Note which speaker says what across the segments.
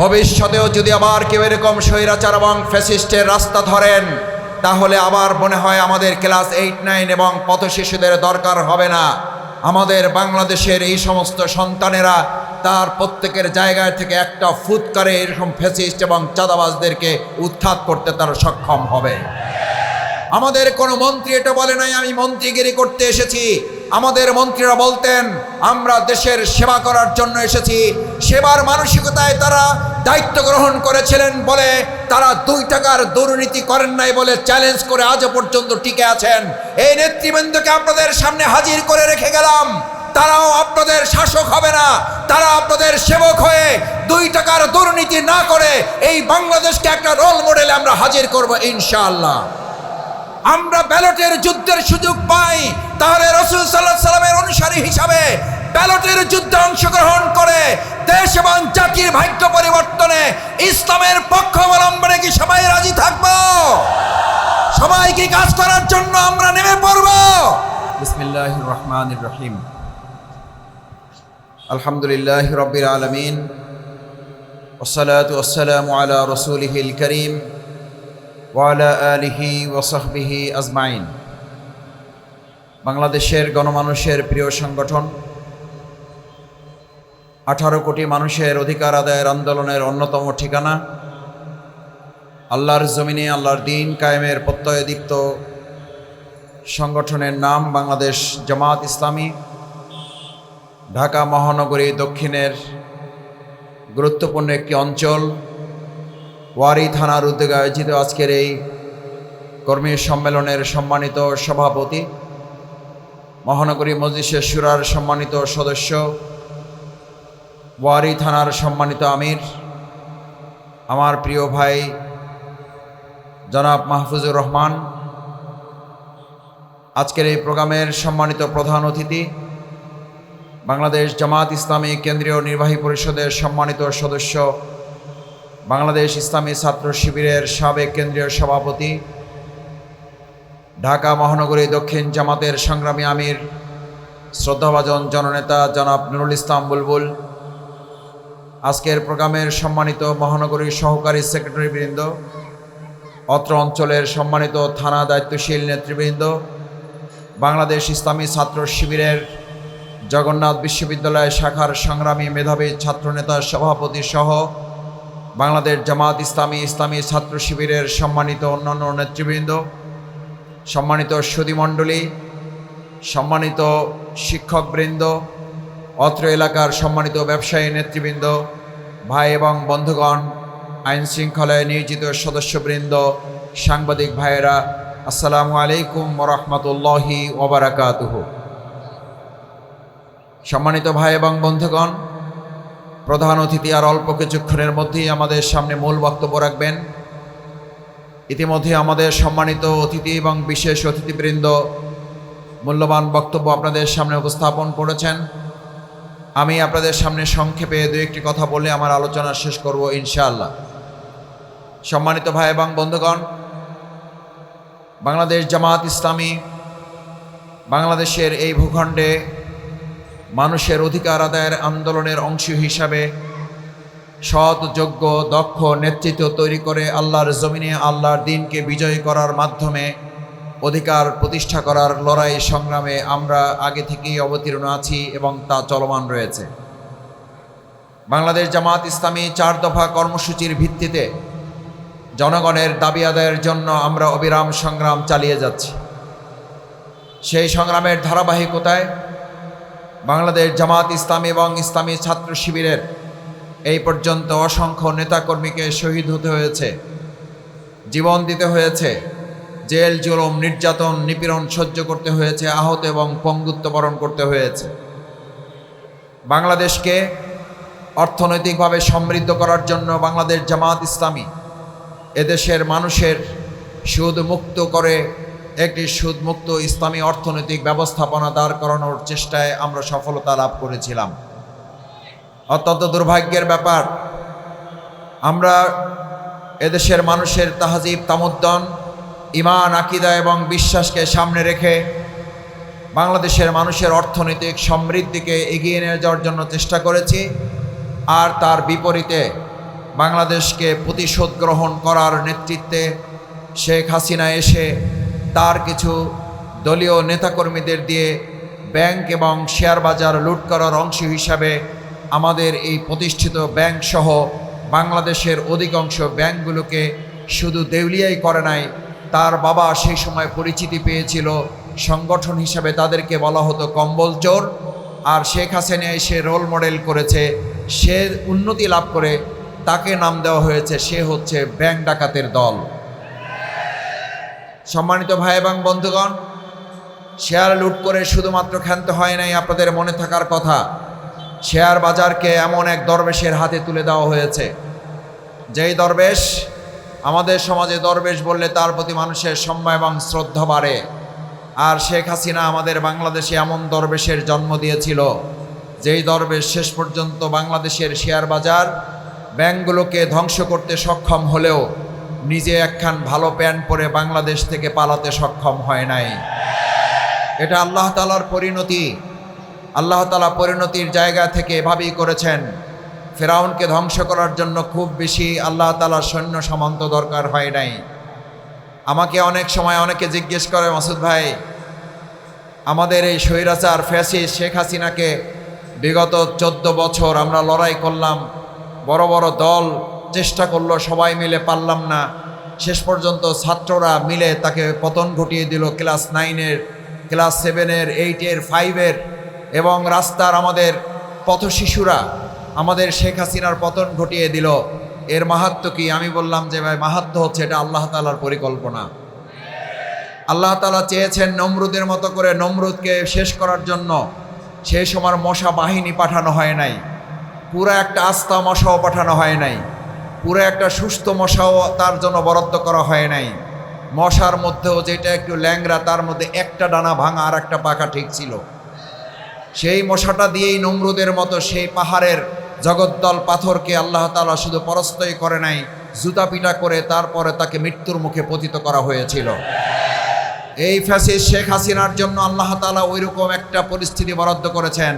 Speaker 1: ভবিষ্যতেও যদি আবার কেউ এরকম স্বৈরাচার এবং ফ্যাসিস্টের রাস্তা ধরেন, তাহলে আবার মনে হয় আমাদের ক্লাস এইট, নাইন এবং পথ শিশুদের দরকার হবে না। আমাদের বাংলাদেশের এই সমস্ত সন্তানেরা তার প্রত্যেকের জায়গায় থেকে একটা ফুৎকারে এরকম ফ্যাসিস্ট এবং চাঁদাবাজদেরকে উৎখাত করতে তারা সক্ষম হবে। আমাদের কোনো মন্ত্রী এটা বলে নাই, আমি মন্ত্রীগিরি করতে এসেছি। আমাদের মন্ত্রীরা বলতেন, আমরা দেশের সেবা করার জন্য এসেছি। সেবার মানসিকতায় তারা দায়িত্ব গ্রহণ করেছিলেন বলে তারা দুই টাকার দুর্নীতি করেন নাই বলে চ্যালেঞ্জ করে আজও পর্যন্ত টিকে আছেন। এই নেতৃবৃন্দকে আপনাদের সামনে হাজির করে রেখে গেলাম। তারাও আপনাদের শাসক হবে না। তারা আপনাদের সেবক হয়ে দুই টাকার দুর্নীতি না করে এই বাংলাদেশকে একটা রোল মডেলে আমরা হাজির করব ইনশাআল্লাহ। আমরা ব্যালটের যুদ্ধের সুযোগ পাই। তাহলে রসুল সাল্লাহ সাল্লামের অনুসারী হিসাবে ব্যালটের যুদ্ধে অংশগ্রহণ করে দেশ এবং জাতির ভাগ্য পরিবর্তনে ইসলামের পক্ষ অবলম্বনে কি সবাই রাজি থাকব? সবাই কি কাজ করার জন্য আমরা নেমে পড়ব? আলহামদুলিল্লাহ রবির আলমিন। ওসালাম আলা রসুলহিল করিম ওয়ালা আলিহি ওসাহবিহি আজমাইন। বাংলাদেশের গণমানুষের প্রিয় সংগঠন। আঠারো কোটি মানুষের অধিকার আদায়ের আন্দোলনের অন্যতম ঠিকানা। আল্লাহর জমিনে আল্লাহর দিন কায়েমের প্রত্যয়দীপ্ত সংগঠনের নাম বাংলাদেশ জামাত ইসলামী। ঢাকা মহানগরী দক্ষিণের গুরুত্বপূর্ণ একটি অঞ্চল। ওয়ারি থানার উদ্যোগে আয়োজিত আজকের এই কর্মী সম্মেলনের সম্মানিত সভাপতি মহানগরী মজলিসের সুরার সম্মানিত সদস্য, ওয়ারি থানার সম্মানিত আমির, আমার প্রিয় ভাই জনাব মাহফুজুর রহমান, আজকের এই প্রোগ্রামের সম্মানিত প্রধান অতিথি, বাংলাদেশ জামাত ইসলামী কেন্দ্রীয় নির্বাহী পরিষদের সম্মানিত সদস্য, বাংলাদেশ ইসলামী ছাত্র শিবিরের সাবেক কেন্দ্রীয় সভাপতি ঢাকা মহানগরী দক্ষিণ জামাতের সংগ্রামী আমির, শ্রদ্ধাভাজন জননেতা জনাব নুরুল ইসলাম বুলবুল, আজকের প্রোগ্রামের সম্মানিত মহানগরীর সহকারী সেক্রেটারিবৃন্দ, অত্র অঞ্চলের সম্মানিত থানা দায়িত্বশীল নেতৃবৃন্দ, বাংলাদেশ ইসলামী ছাত্র শিবিরের জগন্নাথ বিশ্ববিদ্যালয় শাখার সংগ্রামী মেধাবী ছাত্রনেতা সভাপতি সহ বাংলাদেশ জামাত ইসলামী ইসলামী ছাত্র শিবিরের সম্মানিত অন্যান্য নেতৃবৃন্দ সম্মানিত সুদীমণ্ডলী সম্মানিত শিক্ষকবৃন্দ, অত্র এলাকার সম্মানিত ব্যবসায়ী নেতৃবৃন্দ, ভাই এবং বন্ধুগণ, আইন শৃঙ্খলায় নিয়োজিত সদস্যবৃন্দ, সাংবাদিক ভাইয়েরা, আসসালামু আলাইকুম রহমতুল্লাহি ওবরাকাতুহ। সম্মানিত ভাই এবং বন্ধুগণ, প্রধান অতিথি আর অল্প কিছুক্ষণের মধ্যেই আমাদের সামনে মূল বক্তব্য রাখবেন। ইতিমধ্যে আমাদের সম্মানিত অতিথি এবং বিশেষ অতিথিবৃন্দ মূল্যবান বক্তব্য আপনাদের সামনে উপস্থাপন করেছেন। আমি আপনাদের সামনে সংক্ষেপে দু একটি কথা বলে আমার আলোচনা শেষ করব ইনশাআল্লাহ। সম্মানিত ভাই এবং বন্ধুগণ, বাংলাদেশ জামাত ইসলামী বাংলাদেশের এই ভূখণ্ডে মানুষের অধিকার আদায়ের আন্দোলনের অংশ হিসাবে সৎ, যোগ্য, দক্ষ, নেতৃত্ব তৈরি করে আল্লাহর জমিনে আল্লাহর দিনকে বিজয় করার মাধ্যমে অধিকার প্রতিষ্ঠা করার লড়াই সংগ্রামে আমরা আগে থেকেই অবতীর্ণ আছি এবং তা চলমান রয়েছে। বাংলাদেশ জামাত ইসলামী চার দফা কর্মসূচির ভিত্তিতে জনগণের দাবি আদায়ের জন্য আমরা অবিরাম সংগ্রাম চালিয়ে যাচ্ছি। সেই সংগ্রামের ধারাবাহিকতায় বাংলাদেশ জামাত ইসলামী এবং ইসলামী ছাত্র শিবিরের এই পর্যন্ত অসংখ্য নেতাকর্মীকে শহীদ হতে হয়েছে, জীবন দিতে হয়েছে, জেল, জুলম, নির্যাতন, নিপীড়ন সহ্য করতে হয়েছে, আহত এবং পঙ্গুত্ব বরণ করতে হয়েছে। বাংলাদেশকে অর্থনৈতিকভাবে সমৃদ্ধ করার জন্য বাংলাদেশ জামাত ইসলামী এদেশের মানুষের সুদ মুক্ত করে একটি সুদমুক্ত ইসলামী অর্থনৈতিক ব্যবস্থাপনা দাঁড় করানোর চেষ্টায় আমরা সফলতা লাভ করেছিলাম। অত্যন্ত দুর্ভাগ্যের ব্যাপার। আমরা এদেশের মানুষের তাহাজিব, তামুদ্দন ইমান আকিদা এবং বিশ্বাসকে সামনে রেখে বাংলাদেশের মানুষের অর্থনৈতিক সমৃদ্ধিকে এগিয়ে নিয়ে যাওয়ার জন্য চেষ্টা করেছি আর তার বিপরীতে বাংলাদেশকে প্রতিশোধ গ্রহণ করার নেতৃত্বে শেখ হাসিনা এসে তার কিছু দলীয় নেতাকর্মীদের দিয়ে ব্যাংক এবং শেয়ার বাজার লুট করার অংশ হিসাবে আমাদের এই প্রতিষ্ঠিত ব্যাংক সহ বাংলাদেশের অধিকাংশ ব্যাংকগুলোকে শুধু দেউলিয়াই করে নাই, তার বাবা সেই সময় পরিচিতি পেয়েছিল, সংগঠন হিসাবে তাদেরকে বলা হতো কম্বল চোর, আর শেখ হাসিনা এসে রোল মডেল করেছে, সে উন্নতি লাভ করে তাকে নাম দেওয়া হয়েছে, সে হচ্ছে ব্যাংক ডাকাতের দল। সম্মানিত ভাই এবং বন্ধুগণ, শেয়ার লুট করে শুধুমাত্র ক্ষান্ত হয় নাই আপনাদের মনে থাকার কথা। শেয়ার বাজারকে এমন এক দরবেশের হাতে তুলে দেওয়া হয়েছে। যেই দরবেশ আমাদের সমাজে দরবেশ বললে তার প্রতি মানুষের সম্মান এবং শ্রদ্ধা বাড়ে। আর শেখ হাসিনা আমাদের বাংলাদেশে এমন দরবেশের জন্ম দিয়েছিল, যেই দরবেশ শেষ পর্যন্ত বাংলাদেশের শেয়ার বাজার ব্যাংকগুলোকে ধ্বংস করতে সক্ষম হলেও নিজে একখান ভালো প্যান্ট পরে বাংলাদেশ থেকে পালাতে সক্ষম হয় নাই। এটা আল্লাহ তালার পরিণতি। আল্লাহ তালা পরিণতির জায়গা থেকে এভাবেই করেছেন। ফেরাউনকে ধ্বংস করার জন্য খুব বেশি আল্লাহ তালার সৈন্য সামন্ত দরকার হয় নাই। আমাকে অনেক সময় অনেকে জিজ্ঞেস করে, মাসুদ ভাই, আমাদের এই স্বৈরাচার ফ্যাসি শেখ হাসিনাকে বিগত চোদ্দ বছর আমরা লড়াই করলাম, বড় বড় দল চেষ্টা করল, সবাই মিলে পারলাম না। শেষ পর্যন্ত ছাত্ররা মিলে তাকে পতন ঘটিয়ে দিল, ক্লাস নাইনের, ক্লাস সেভেনের, এইটের, ফাইভের এবং রাস্তার আমাদের পথশিশুরা আমাদের শেখ হাসিনার পতন ঘটিয়ে দিল। এর মাহাত্ম কি? আমি বললাম যে, ভাই, মাহাত্ম হচ্ছে এটা আল্লাহ তালার পরিকল্পনা। আল্লাহ তালা চেয়েছেন নমরুদের মতো করে নমরুদকে শেষ করার জন্য। সেই সময় মশা বাহিনী পাঠানো হয় নাই। পুরো একটা আস্থা মশাও পাঠানো হয় নাই। পুরো একটা সুস্থ মশাও তার জন্য বরাদ্দ করা হয় নাই। মশার মধ্যেও যেটা একটু ল্যাংরা তার মধ্যে একটা ডানা ভাঙা আর একটা পাকা ঠিক ছিল। সেই মশাটা দিয়েই নমরুদের মতো সেই পাহাড়ের জগদ্দল পাথরকে আল্লাহ তালা শুধু পরস্তই করে নাই জুতা পিটা করে তারপরে তাকে মৃত্যুর মুখে পতিত করা হয়েছিল। এই ফ্যাসিস শেখ হাসিনার জন্য আল্লাহ তালা ওইরকম একটা পরিস্থিতি বরাদ্দ করেছেন।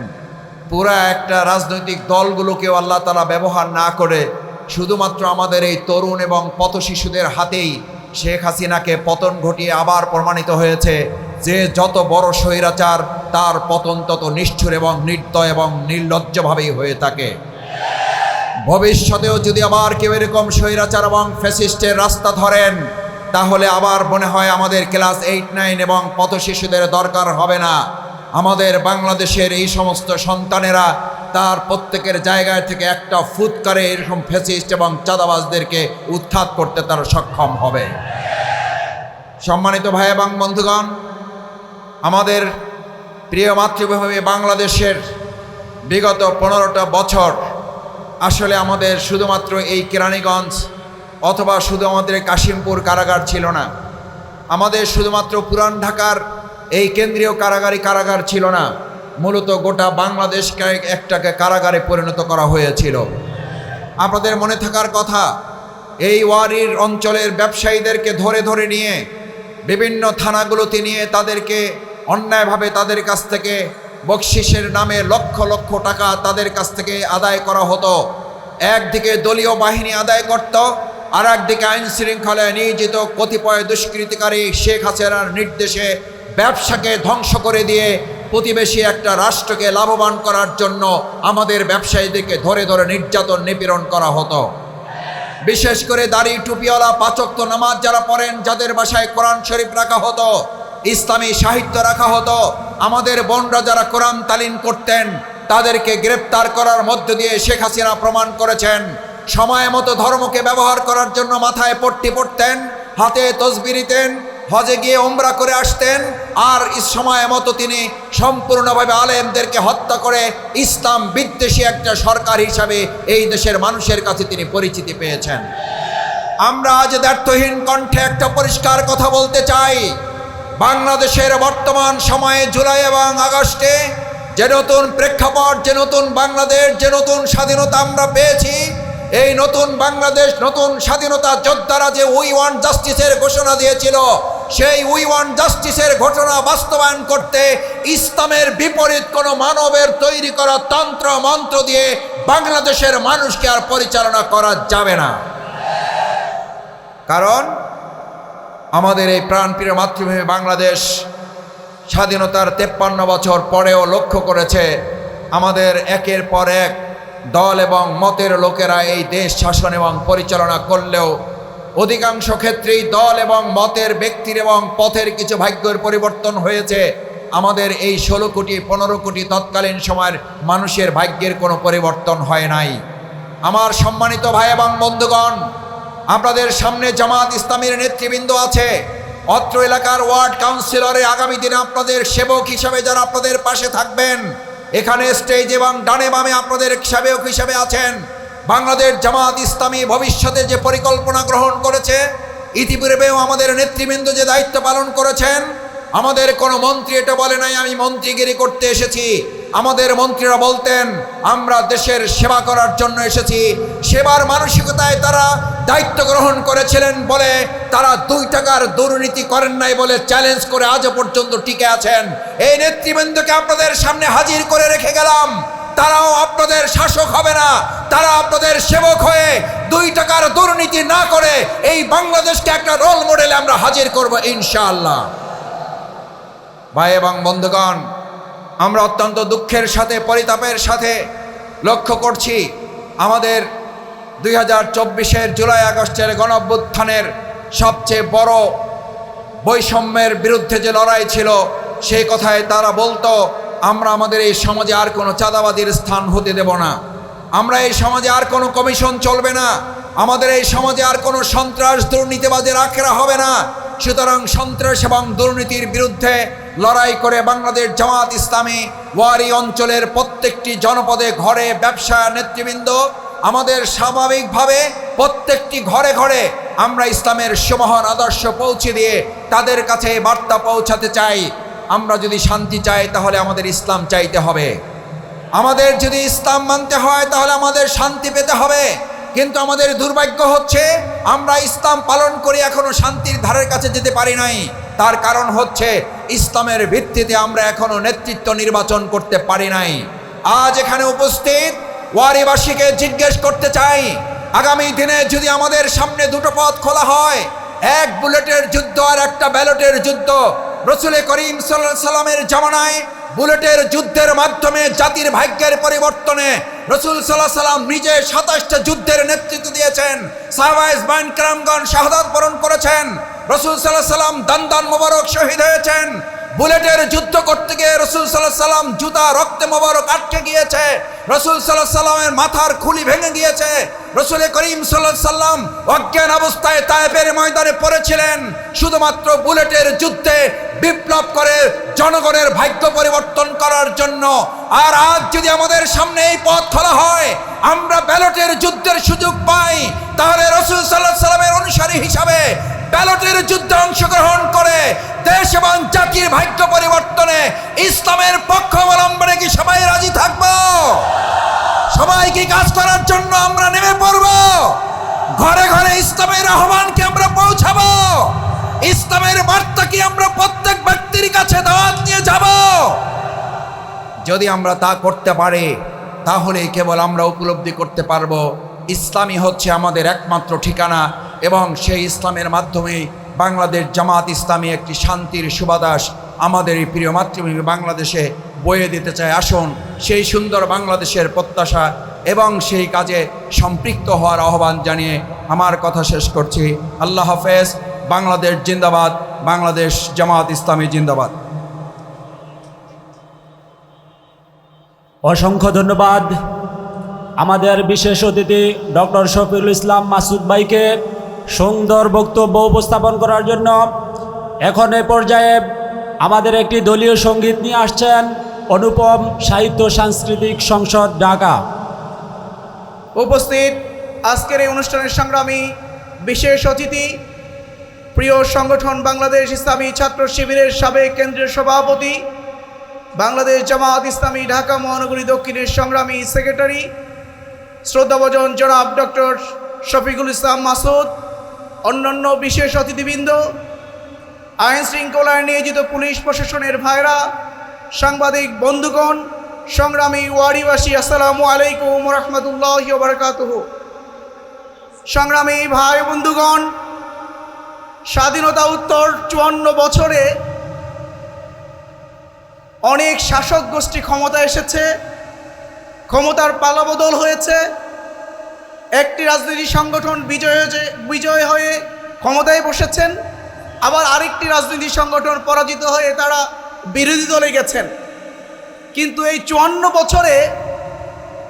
Speaker 1: পুরা একটা রাজনৈতিক দলগুলোকেও আল্লাহ তালা ব্যবহার না করে শুধুমাত্র আমাদের এই তরুণ এবং পথ শিশুদের হাতেই শেখ হাসিনাকে পতন ঘটিয়ে আবার প্রমাণিত হয়েছে। যে যত বড় স্বৈরাচার, তার পতন তত নিষ্ঠুর এবং নির্দয় এবং নির্লজ্জভাবেই হয়ে থাকে। ভবিষ্যতেও যদি আবার কেউ এরকম স্বৈরাচার এবং ফ্যাসিস্টের রাস্তা ধরেন, তাহলে আবার মনে হয় আমাদের ক্লাস এইট, নাইন এবং পথ শিশুদের দরকার হবে না। আমাদের বাংলাদেশের এই সমস্ত সন্তানেরা তার প্রত্যেকের জায়গায় থেকে একটা ফুৎকারে এরকম ফ্যাসিস্ট এবং চাঁদাবাজদেরকে উৎখাত করতে তারা সক্ষম হবে। সম্মানিত ভাই এবং বন্ধুগণ আমাদের প্রিয় মাতৃভূমি বাংলাদেশের বিগত পনেরোটা বছর আসলে আমাদের শুধুমাত্র এই কেরানীগঞ্জ অথবা শুধু আমাদের কাশিমপুর কারাগার ছিল না। আমাদের শুধুমাত্র পুরান ঢাকার এই কেন্দ্রীয় কারাগারি কারাগার ছিল না। মূলত গোটা বাংলাদেশকে একটাকে কারাগারে পরিণত করা হয়েছিল। আপনাদের মনে থাকার কথা, এই ওয়ারির অঞ্চলের ব্যবসায়ীদেরকে ধরে ধরে নিয়ে বিভিন্ন থানাগুলোতে নিয়ে তাদেরকে অন্যায়ভাবে তাদের কাছ থেকে বকশিসের নামে লক্ষ লক্ষ টাকা তাদের কাছ থেকে আদায় করা হতো। একদিকে দলীয় বাহিনী আদায় করত আর একদিকে আইন শৃঙ্খলায় নিয়োজিত কতিপয় দুষ্কৃতিকারী শেখ হাসিনার নির্দেশে ব্যবসাকে ধ্বংস করে দিয়ে প্রতিবেশী একটা রাষ্ট্রকে লাভবান করার জন্য আমাদের ব্যবসায়ীদেরকে ধরে ধরে নির্যাতন নিপীড়ন করা হতো। বিশেষ করে দাড়ি টুপিওয়ালা পাচক্ত নামাজ যারা পড়েন, যাদের বাসায় কোরআন শরীফ রাখা হতো ইসলামী সাহিত্য রাখা হতো। আমাদের বোনরা যারা কোরআন তালিম করতেন, তাদেরকে গ্রেপ্তার করার মধ্য দিয়ে শেখ হাসিনা প্রমাণ করেছেন। সময় মতো ধর্মকে ব্যবহার করার জন্য মাথায় পট্টি পড়তেন হাতে তসবি নিতেন, হজে গিয়ে ওমরা করে আসতেন, আর সময় মতো তিনি সম্পূর্ণভাবে আলেমদেরকে হত্যা করে ইসলাম বিদ্বেষী একটা সরকার হিসাবে এই দেশের মানুষের কাছে তিনি পরিচিতি পেয়েছেন। আমরা আজ দ্ব্যর্থহীন কণ্ঠে একটা পরিষ্কার কথা বলতে চাই। বাংলাদেশের বর্তমান সময়ে জুলাই এবং আগস্টে যে নতুন প্রেক্ষাপট, যে নতুন বাংলাদেশ, যে নতুন স্বাধীনতা আমরা পেয়েছি, এই নতুন বাংলাদেশ, নতুন স্বাধীনতা যোদ্ধারা যে উই ওয়ান জাস্টিসের ঘোষণা দিয়েছিল, সেই উই ওয়ান জাস্টিসের ঘটনা বাস্তবায়ন করতে ইসলামের বিপরীত কোনো মানবের তৈরি করা তন্ত্র, মন্ত্র দিয়ে বাংলাদেশের মানুষকে আর পরিচালনা করা যাবে না। কারণ আমাদের এই প্রাণপ্রিয় মাতৃভূমি বাংলাদেশ স্বাধীনতার তেপ্পান্ন বছর পরেও লক্ষ্য করেছে আমাদের একের পর এক দল এবং মতের লোকেরা এই দেশ শাসন এবং পরিচালনা করলেও অধিকাংশ ক্ষেত্রেই দল এবং মতের ব্যক্তির এবং পথের কিছু ভাগ্যের পরিবর্তন হয়েছে। আমাদের এই ষোলো কোটি, পনেরো কোটি তৎকালীন সময়ের মানুষের ভাগ্যের কোনো পরিবর্তন হয় নাই। আমার সম্মানিত ভাই এবং বন্ধুগণ আপনাদের সামনে জামাত ইসলামীর নেতৃবৃন্দ আছে। অত্র এলাকার ওয়ার্ড কাউন্সিলরে আগামী দিনে আপনাদের সেবক হিসাবে যারা আপনাদের পাশে থাকবেন, এখানে স্টেজ এবং ডানে বামে আপনাদের সেবক হিসাবে আছেন। বাংলাদেশ জামাত ইসলামী ভবিষ্যতে যে পরিকল্পনা গ্রহণ করেছে, ইতিপূর্বেও আমাদের নেতৃবৃন্দ যে দায়িত্ব পালন করেছেন, আমাদের কোনো মন্ত্রী এটা বলে নাই, আমি মন্ত্রীগিরি করতে এসেছি। আমাদের মন্ত্রীরা বলতেন, আমরা দেশের সেবা করার জন্য এসেছি। সেবার মানসিকতায় তারা দায়িত্ব গ্রহণ করেছিলেন বলে তারা দুই টাকার দুর্নীতি করেন নাই বলে চ্যালেঞ্জ করে আজও পর্যন্ত টিকে আছেন। এই নেতৃবৃন্দকে আপনাদের সামনে হাজির করে রেখে গেলাম। তারাও আপনাদের শাসক হবে না। তারা আপনাদের সেবক হয়ে দুই টাকার দুর্নীতি না করে এই বাংলাদেশকে একটা রোল মডেলে আমরা হাজির করব ইনশাআল্লাহ। ভাই এবং বন্ধুগণ, আমরা অত্যন্ত দুঃখের সাথে, পরিতাপের সাথে লক্ষ্য করছি আমাদের দুই হাজার চব্বিশের জুলাই আগস্টের গণঅভ্যুত্থানের সবচেয়ে বড় বৈষম্যের বিরুদ্ধে যে লড়াই ছিল, সেই কথায় তারা বলতো, আমরা আমাদের এই সমাজে আর কোনো চাঁদাবাদীর স্থান হতে দেব না। আমরা এই সমাজে আর কোনো কমিশন চলবে না। আমাদের এই সমাজে আর কোনো সন্ত্রাস দুর্নীতিবাজের আখড়া হবে না। সুতরাং সন্ত্রাস এবং দুর্নীতির বিরুদ্ধে লড়াই করে বাংলাদেশ জামাত ইসলামী ওয়ারি অঞ্চলের প্রত্যেকটি জনপদে ঘরে ব্যবসা নেতৃবৃন্দ আমাদের স্বাভাবিকভাবে প্রত্যেকটি ঘরে ঘরে আমরা ইসলামের সুমহান আদর্শ পৌঁছে দিয়ে তাদের কাছে বার্তা পৌঁছাতে চাই। আমরা যদি শান্তি চাই, তাহলে আমাদের ইসলাম চাইতে হবে। আমাদের যদি ইসলাম মানতে হয়, তাহলে আমাদের শান্তি পেতে হবে। কিন্তু আমাদের দুর্ভাগ্য হচ্ছে, আমরা ইসলাম পালন করে এখনও শান্তির ধারের কাছে যেতে পারি নাই। তার কারণ হচ্ছে, ইসলামের ভিত্তিতে আমরা এখনও নেতৃত্ব নির্বাচন করতে পারি নাই। আজ এখানে উপস্থিত ওয়ারিবাসীকে জিজ্ঞেস করতে চাই, আগামী দিনে যদি আমাদের সামনে দুটো পথ খোলা হয়, এক বুলেটের যুদ্ধ আর একটা ব্যালটের যুদ্ধ, রসুলে করিম সাল্লামের জামানায় বুলেটের যুদ্ধের মাধ্যমে জাতির ভাগ্যের পরিবর্তনে রসুল সাল্লাহ সাল্লাম নিজে সাতাশটা যুদ্ধের নেতৃত্ব দিয়েছেন, সাহবাইজ বাইন ক্রামগণ শাহাদাত বরণ করেছেন, রসুল সাল্লাহ সাল্লাম দান দান মোবারক শহীদ হয়েছেন বুলেটের যুদ্ধ করতে গিয়ে রসুল সাল্লাহ সাল্লাম জুতা রক্তে মোবারক আটকে গিয়েছে। রসুল সাল্লাহ সাল্লামের মাথার খুলি ভেঙে গিয়েছে। রসুল করিম সাল্লাহ সাল্লাম অজ্ঞান অবস্থায় তায়েফের ময়দানে পড়েছিলেন। শুধুমাত্র বুলেটের যুদ্ধে বিপ্লব করে জনগণের ভাগ্য পরিবর্তন করার জন্য। আর আজ যদি আমাদের সামনে এই পথ খোলা হয়, আমরা ব্যালটের যুদ্ধের সুযোগ পাই, তাহলে রসুল সাল্লাহ সাল্লামের অনুসারী হিসাবে ব্যালটের যুদ্ধে অংশগ্রহণ করে দেশ এবং জাতির ভাগ্য পরিবর্তনে ইসলামের পক্ষ অবলম্বনে কি সবাই রাজি থাকব? সবাই কি কাজ করার জন্য আমরা নেমে পড়ব? ঘরে ঘরে ইসলামের আহ্বানকে আমরা পৌঁছাবো। ইসলামের বার্তা কি আমরা প্রত্যেক ব্যক্তির কাছে দাওয়াত নিয়ে যাব। যদি আমরা তা করতে পারি তাহলে কেবল আমরা উপলব্ধি করতে পারব। ইসলামই হচ্ছে আমাদের একমাত্র ঠিকানা। এবং সেই ইসলামের মাধ্যমে বাংলাদেশ জামাত ইসলামী একটি শান্তির সুবাদাস আমাদের এই প্রিয় মাতৃভূমি বাংলাদেশে বয়ে দিতে চায়। আসুন, সেই সুন্দর বাংলাদেশের প্রত্যাশা এবং সেই কাজে সম্পৃক্ত হওয়ার আহ্বান জানিয়ে আমার কথা শেষ করছি। আল্লাহ হাফেজ। বাংলাদেশ জিন্দাবাদ। বাংলাদেশ জামাত ইসলামী জিন্দাবাদ।
Speaker 2: অসংখ্য ধন্যবাদ। আমাদের বিশেষ অতিথি ডক্টর শফিউল ইসলাম মাসুদ ভাইকে সুন্দর বক্তব্য উপস্থাপন করার জন্য এখন এ পর্যায়ে আমাদের একটি দলীয় সংগীত নিয়ে আসছেন অনুপম সাহিত্য সাংস্কৃতিক সংসদ ঢাকা।
Speaker 3: উপস্থিত আজকের এই অনুষ্ঠানের সংগ্রামী বিশেষ অতিথি, প্রিয় সংগঠন বাংলাদেশ ইসলামী ছাত্র শিবিরের সাবেক কেন্দ্রীয় সভাপতি, বাংলাদেশ জামাত ইসলামী ঢাকা মহানগরী দক্ষিণের সংগ্রামী সেক্রেটারি, শ্রদ্ধাভজন জনাব ডক্টর শফিকুল ইসলাম মাসুদ অন্যান্য বিশেষ অতিথিবৃন্দ, আইন শৃঙ্খলায় নিয়োজিত পুলিশ প্রশাসনের ভাইরা, সাংবাদিক বন্ধুগণ, সংগ্রামী ওয়ারিবাসী আসসালামু আলাইকুম রহমতুল্লাহ বারকাতুহ সংগ্রামী ভাই বন্ধুগণ, স্বাধীনতা উত্তর চুয়ান্ন বছরে অনেক শাসক গোষ্ঠী ক্ষমতা এসেছে, ক্ষমতার পালাবদল হয়েছে একটি রাজনীতি সংগঠন বিজয় যে- বিজয় হয়ে ক্ষমতায় বসেছেন। আবার আরেকটি রাজনীতি সংগঠন পরাজিত হয়ে তারা বিরোধী দলে গেছেন। কিন্তু এই চুয়ান্ন বছরে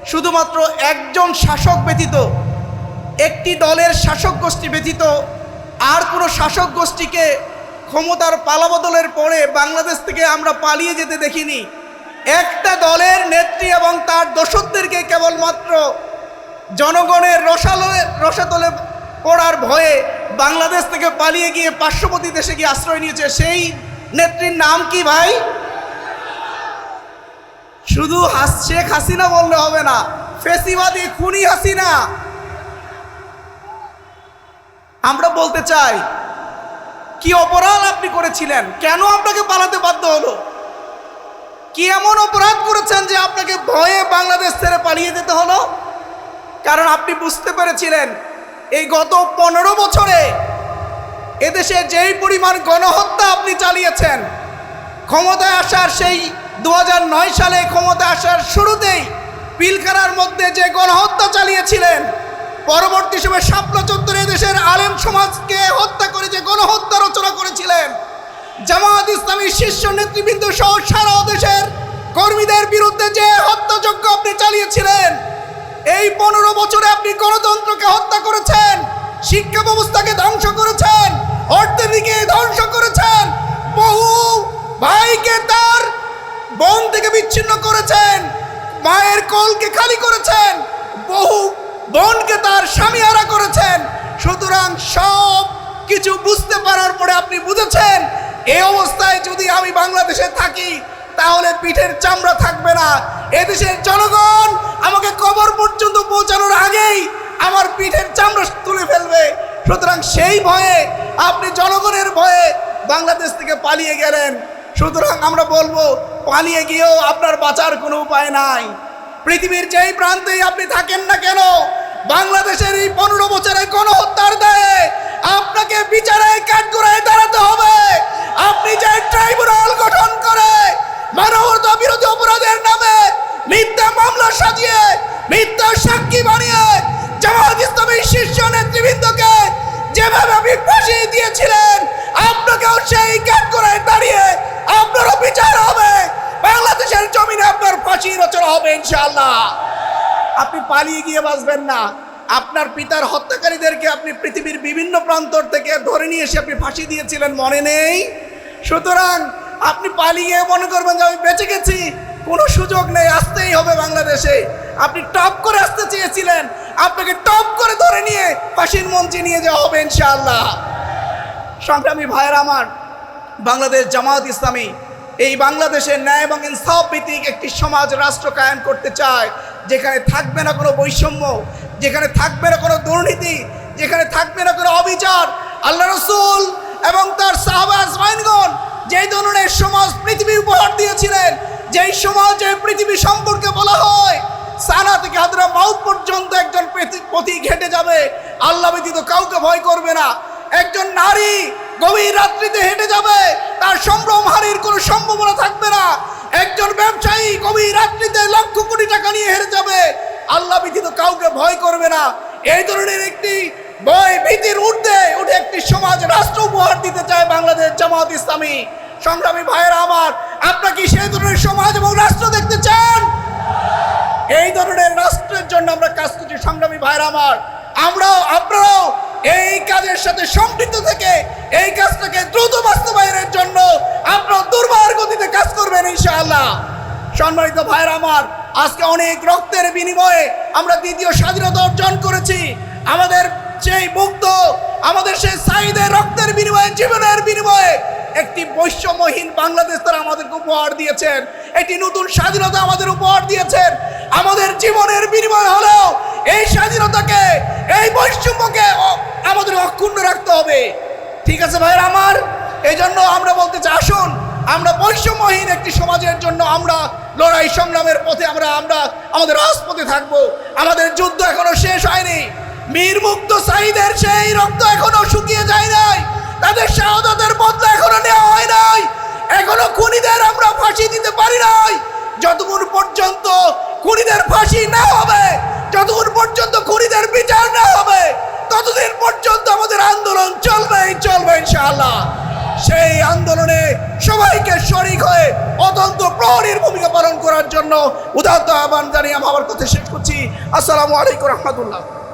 Speaker 3: শুধুমাত্র একজন শাসক ব্যতীত, একটি দলের শাসক গোষ্ঠী ব্যতীত আর কোনো শাসক গোষ্ঠীকে ক্ষমতার পালাবদলের পরে বাংলাদেশ থেকে আমরা পালিয়ে যেতে দেখিনি। একটা দলের নেত্রী এবং তার দোসরদেরকে কেবলমাত্র জনগণের রসালে রসাতলে পড়ার ভয়ে বাংলাদেশ থেকে পালিয়ে গিয়ে পার্শ্ববর্তী দেশে গিয়ে আশ্রয় নিয়েছে সেই নেত্রীর নাম কি ভাই? শুধু শেখ হাসিনা বললে হবে না, ফেসিবাদী খুনি হাসিনা। আমরা বলতে চাই, কি অপরাধ আপনি করেছিলেন? কেন আপনাকে পালাতে বাধ্য হলো? কি এমন অপরাধ করেছেন যে আপনাকে ভয়ে বাংলাদেশ ছেড়ে পালিয়ে যেতে হলো? কারণ আপনি বুঝতে পেরেছিলেন, এই গত পনেরো বছরে এদেশে যেই পরিমাণ গণহত্যা আপনি চালিয়েছেন, ক্ষমতায় আসার সেই দু হাজার নয় সালে ক্ষমতায় আসার শুরুতেই পিলখানার মধ্যে যে গণহত্যা চালিয়েছিলেন, পরবর্তী সময় শাপলা চত্বরে দেশের আলেম সমাজকে হত্যা করে যে গণহত্যা রচনা করেছিলেন, জামাত ইসলামী শীর্ষ নেতৃবৃন্দ সহ সারা দেশের কর্মীদের বিরুদ্ধে যে হত্যাযজ্ঞ আপনি চালিয়েছিলেন এই পনেরো বছরে আপনি গণতন্ত্রকে হত্যা করেছেন, শিক্ষা ব্যবস্থাকে ধ্বংস করেছেন, অর্থনীতিকে ধ্বংস করেছেন, বহু ভাইকে তার বোন থেকে বিচ্ছিন্ন করেছেন, মায়ের কলকে খালি করেছেন, বহু বোনকে তার স্বামী হারা করেছেন। সুতরাং সব কিছু বুঝতে পারার পরে আপনি বুঝেছেন এই অবস্থায় যদি আমি বাংলাদেশে থাকি তাহলে পিঠের চামড়া থাকবে না। এদেশের জনগণ আমাকে কবর পর্যন্ত পৌঁছানোর আগেই আমার পিঠের চামড়া তুলে ফেলবে। সুতরাং সেই ভয়ে আপনি জনগণের ভয়ে বাংলাদেশ থেকে পালিয়ে গেলেন। সুতরাং আমরা বলব, পালিয়ে গিয়েও আপনার বাঁচার কোনো উপায় নাই। পৃথিবীর যেই প্রান্তেই আপনি থাকেন না কেন, বাংলাদেশের এই পনেরো বছরের গণহত্যার দায়ে আপনাকে বিচারে কাঠগড়ায় দাঁড়াতে হবে। আপনি যে ট্রাইব্যুনাল গঠন করে মানবতা বিরোধী অপরাধের নামে মিথ্যা মামলা সাজিয়ে, মিথ্যা সাক্ষী বানিয়ে জামাত ইসলামের শীর্ষ নেতৃবৃন্দকে যেভাবে আপনি ফাঁসি দিয়েছিলেন, আপনাকেও সেই কাঠগড়ায় দাঁড়িয়ে আপনারও বিচার হবে। বাংলাদেশের জমিনে আপনার ফাঁসি রচনা হবে ইনশাআল্লাহ। আপনি পালিয়ে গিয়ে বাঁচবেন না। আপনার পিতার হত্যাকারীদেরকে আপনি পৃথিবীর বিভিন্ন প্রান্তর থেকে ধরে নিয়ে এসে আপনি ফাঁসি দিয়েছিলেন, মনে নেই? সুতরাং আপনি পালিয়ে মনে করবেন যে আমি বেঁচে গেছি। কোনো সুযোগ নেই, আসতেই হবে বাংলাদেশে। আপনি টপ করে আসতে চেয়েছিলেন। আপনাকে টপ করে ধরে নিয়ে ফাঁসির মঞ্চে নিয়ে যাওয়া হবে ইনশাআল্লাহ। সংগ্রামী ভাইয়ের আমার, বাংলাদেশ জামাত ইসলামী, এই বাংলাদেশের ন্যায় এবং ইনসাফ ভিত্তিক একটি সমাজ রাষ্ট্র কায়েম করতে চায়, যেখানে থাকবে না কোনো বৈষম্য, যেখানে থাকবে না কোনো দুর্নীতি, যেখানে থাকবে না কোনো অবিচার, আল্লাহ রসুল এবং তার সাহবাজ মাইনগণ যেই ধরনের সমাজ পৃথিবী উপহার দিয়েছিলেন, যেই সমাজে পৃথিবী সম্পর্কে বলা হয় সানা থেকে হাতরা মাউথ পর্যন্ত একজন পথি- হেঁটে যাবে। আল্লাহ ব্যতীত কাউকে ভয় করবে না। একজন নারী গভীর রাত্রিতে হেঁটে যাবে, তার সম্ভ্রম হারির কোনো সম্ভাবনা থাকবে না। একজন ব্যবসায়ী গভীর রাত্রিতে লক্ষ কোটি টাকা নিয়ে হেরে যাবে। আল্লাহ ব্যতীত কাউকে ভয় করবে না। এই ধরনের একটি ভয় ভীতির ঊর্ধ্বে উঠে একটি সমাজ রাষ্ট্র উপহার দিতে চায় বাংলাদেশ জামাত ইসলামী। সংগ্রামী ভাইয়েরা আমার, আপনারা কি সেই ধরনের সমাজ এবং রাষ্ট্র দেখতে চান? এই ধরনের রাষ্ট্রের জন্য আমরা কাজ করছি, সংগ্রামী ভাইরা আমার। আমরাও, আপনারাও এই কাজের সাথে সম্পৃক্ত থেকে এই কাজটাকে দ্রুত বাস্তবায়নের জন্য আপনারা দুর্বার গতিতে কাজ করবেন ইনশাআল্লাহ। সম্মানিত ভাইরা আমার, আজকে অনেক রক্তের বিনিময়ে আমরা দ্বিতীয় স্বাধীনতা অর্জন করেছি। আমাদের সেই মুক্ত, আমাদের সেই সাইদের রক্তের বিনিময়ে, জীবনের বিনিময়ে একটি বৈষম্যহীন বাংলাদেশ তারা আমাদেরকে উপহার দিয়েছেন। একটি নতুন স্বাধীনতা আমাদের উপহার দিয়েছেন। আমাদের জীবনের বিনিময় হলেও এই স্বাধীনতাকে, এই বৈষম্যকে আমাদের অক্ষুণ্ণ রাখতে হবে। ঠিক আছে ভাইয়ের আমার? এই জন্য আমরা বলতে চাই, আসুন, আমরা বৈষম্যহীন একটি সমাজের জন্য আমরা লড়াই সংগ্রামের পথে আমরা আমরা আমাদের রাজপথে থাকব। আমাদের যুদ্ধ এখনও শেষ হয়নি। মীর মুক্ত সাইদের সেই রক্ত এখনও শুকিয়ে যায় নাই। তাদের শাহাদাতের বদলা এখনও নেওয়া হয় নাই। এখনও খুনিদের আমরা ফাঁসি দিতে পারি নাই। যতক্ষণ পর্যন্ত খুনিদের ফাঁসি না হবে যতক্ষণ পর্যন্ত খুনিদের বিচার না হবে, ততদিন পর্যন্ত আমাদের আন্দোলন চলবে চলবে ইনশাআল্লাহ। সেই আন্দোলনে সবাইকে শরিক হয়ে অতন্ত প্রহরীর ভূমিকা পালন করার জন্য উদাত্ত আহ্বান জানিয়ে আমার কথা শেষ করছি। আসসালামু আলাইকুম রহমতুল্লাহ।